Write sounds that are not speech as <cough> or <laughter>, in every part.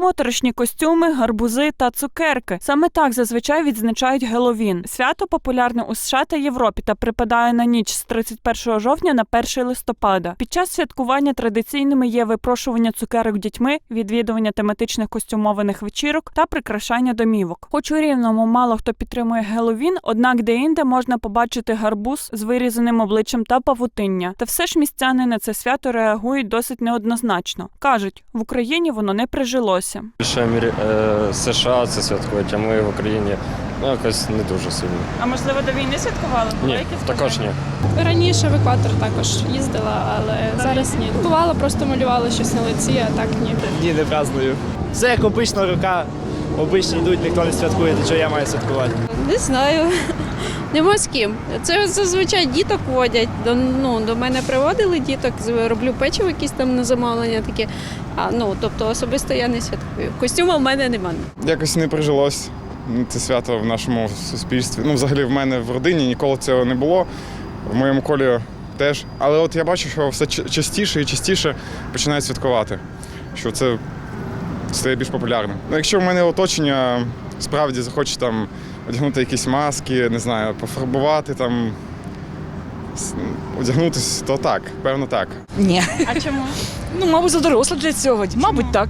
Моторошні костюми, гарбузи та цукерки. Саме так зазвичай відзначають Геловін. Свято популярне у США та Європі та припадає на ніч з 31 жовтня на 1 листопада. Під час святкування традиційними є випрошування цукерок дітьми, відвідування тематичних костюмованих вечірок та прикрашання домівок. Хоч у рівному мало хто підтримує Геловін, однак де-інде можна побачити гарбуз з вирізаним обличчям та павутиння. Та все ж містяни на це свято реагують досить неоднозначно. кажуть, в Україні воно не прижилося. Більше США це святкують, а ми в Україні ну, якось не дуже сильно. А можливо, до війни святкували? Ні, також ні. Раніше в екватор також їздила, але зараз ні. Бувало, просто малювала щось на лиці, а так ні. Ні, не праздную. Все як обична рука. Обичні йдуть, ніхто не святкує, то чого я маю святкувати. Не знаю. <laughs> Нема з ким. Це зазвичай діток водять. До, ну, до мене приводили діток, роблю печиво якісь там на замовлення таке. А, ну, тобто особисто я не святкую. Костюму в мене немає. якось не прижилось це свято в нашому суспільстві. Ну, взагалі, в мене в родині ніколи цього не було. В моєму колі теж. Але от я бачу, що все частіше і частіше починають святкувати, що це стає більш популярним. Ну, якщо в мене оточення справді захоче там одягнути якісь маски, не знаю, пофарбувати там. одягнутись, Одягнутися, то так, певно так. Ні. А чому? Ну, мабуть, задоросла для цього. Мабуть, так.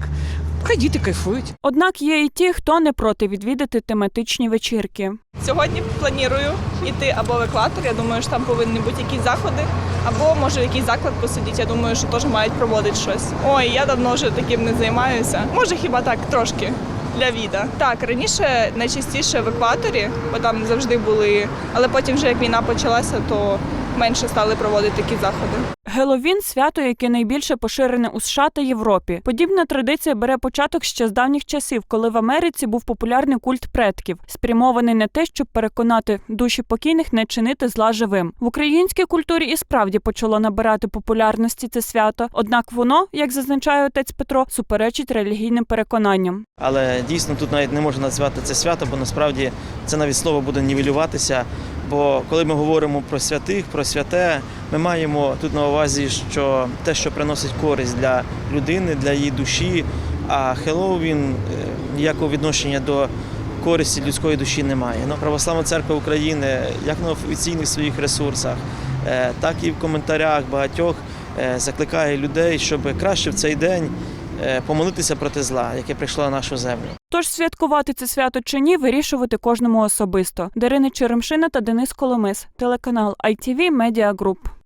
Хай діти кайфують. Однак є і ті, хто не проти відвідати тематичні вечірки. Сьогодні планую йти або в екватор. Я думаю, що там повинні бути якісь заходи, або може якийсь заклад посидіти. Я думаю, що теж мають проводити щось. Ой, я давно вже таким не займаюся. Може, хіба так трошки. Для віда. Так, раніше найчастіше в екваторі, бо там завжди були, але потім, вже як війна почалася, то менше стали проводити такі заходи. Геловін свято, яке найбільше поширене у США та Європі. Подібна традиція бере початок ще з давніх часів, коли в Америці був популярний культ предків, спрямований на те, щоб переконати душі покійних не чинити зла живим. В українській культурі і справді почало набирати популярності це свято. Однак воно, як зазначає отець Петро, суперечить релігійним переконанням. Але дійсно тут навіть не можна назвати це свято, бо насправді це навіть слово буде нівелюватися. Бо коли ми говоримо про святих, про святе, ми маємо тут на увазі, що те, що приносить користь для людини, для її душі, а Хеллоуін е, ніякого відношення до користі людської душі немає. Ну, Православна церква України, як на офіційних своїх ресурсах, е, так і в коментарях багатьох е, закликає людей, щоб краще в цей день помолитися проти зла, яке прийшло на нашу землю. Тож святкувати це свято чи ні, вирішувати кожному особисто. Дарина Черемшина та Денис Коломис, телеканал ITV Media Group.